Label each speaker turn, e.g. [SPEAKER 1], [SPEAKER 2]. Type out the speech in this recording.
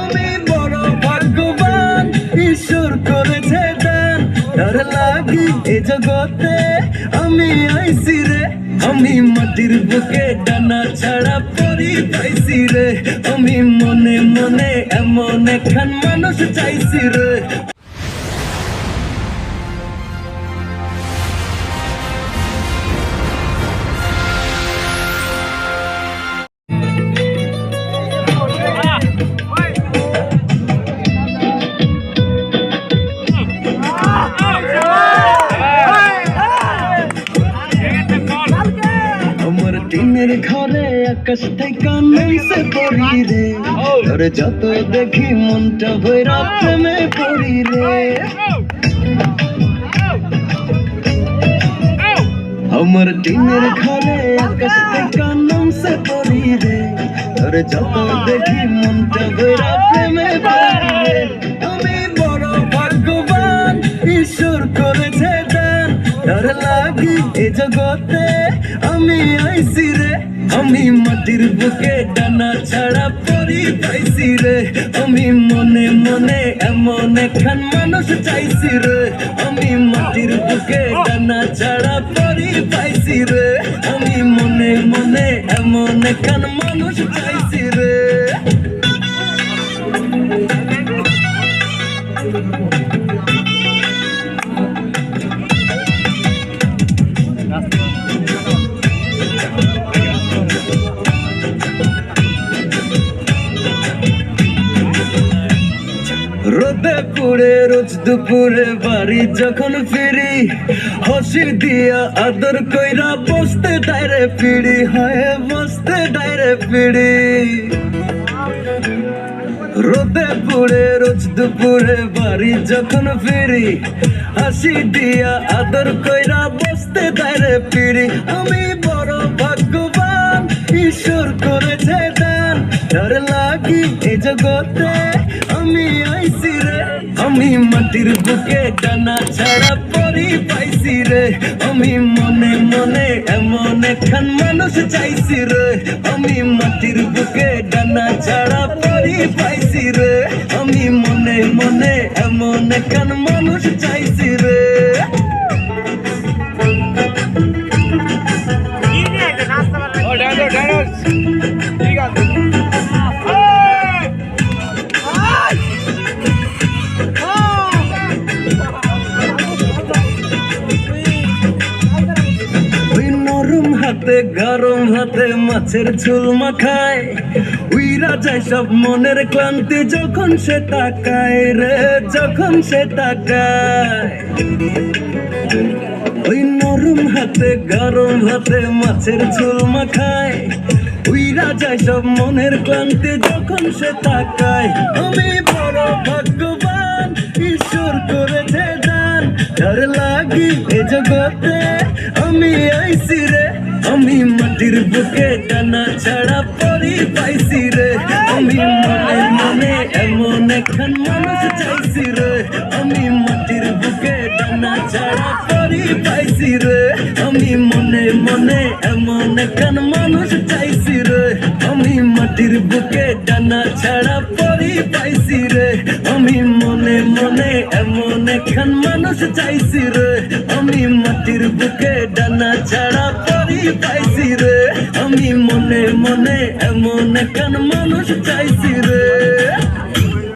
[SPEAKER 1] আমি বড় ভাগ্যবান, ঈশ্বর করেছে দান। তার লাগি এ জগতে আমি আইসি রে। আমি মাটির বুকে ডানা ছাড়া পরি পাইছি রে। আমি মনে মনে এমন একখান মানুষ চাইছি রে। টিনের ঘরে আকাশ থেকে নামছে পড়ি রে। তোর যত দেখি মনটা ভৈরা প্রেমে পড়ি রে। আমার টিনের ঘরে আকাশ থেকে নামছে পড়ি রে। তোর যত দেখি মনটা ভৈরা লাগি এ জগতে আমি আইছি রে। আমি মাটির বুকে ডানা ছাড়া পরি পাইছি রে। আমি মনে মনে এমন একখান মানুষ চাইছি রে। আমি মাটির বুকে ডানা ছাড়া পরি পাইছি রে। আমি মনে মনে এমন একখান মানুষ চাইছি রে। রোদে পুড়ে, রোজ দুপুরে বাড়ি যখন ফিরি, হসি দিয়া আদর কইরা বসতে ডাইরে পিড়ি, হয় বসতে ডাইরে পিড়ি। রোদে পুড়ে, রোজ দুপুরে বাড়ি যখন ফিরি, হাসি দিয়া আদর কইরা বসতে দাঁড়ে পিড়ি। আমি বড় ভাগ্যবান, ঈশ্বর করেছে দান লাগি এ জগতে আমি আইছি রে। আমি মাটির বুকে ডানা ছাড়া পরি পাইছি রে। আমি মনে মনে এমন একখান মানুষ চাইছি রে। আমি মাটির বুকে ডানা ছাড়া পরি পাইছি রে। আমি মনে মনে এমন একখান মানুষ চাইছি রে। হাতে গরম হাতে মাছের ঝোল মাখায়। উইরা যায় সব মনের ক্লান্তি যখন সে তাকায় রে, যখন সে তাকায়। ওই নরম হাতে গরম হাতে মাছের ঝোল মাখায়। উইরা যায় সব মনের ক্লান্তি যখন সে তাকায়। আমি বড় ভাগ্যবান, ঈশ্বর করেছে দান। তার লাগি এ জগতে আমি আইছি রে। আমি মাটির বুকে টানা ছাড়া পরি পাইছি রে। আমি মনে মনে এমন একখান মানুষ চাইছি রে। আমি মাটির বুকে টানা ছাড়া পরি পাইছি রে। আমি মনে মনে এমন এখন মানুষ চাইছি রে। আমি মাটির বুকে ডানা ছাড়া পরি পাইছি রে। আমি মনে মনে এমন একখান মানুষ চাইছি রে। আমি মাটির বুকে ডানা ছাড়া পাইছি রে। আমি মনে মনে এমন কেন মানুষ চাইছি রে।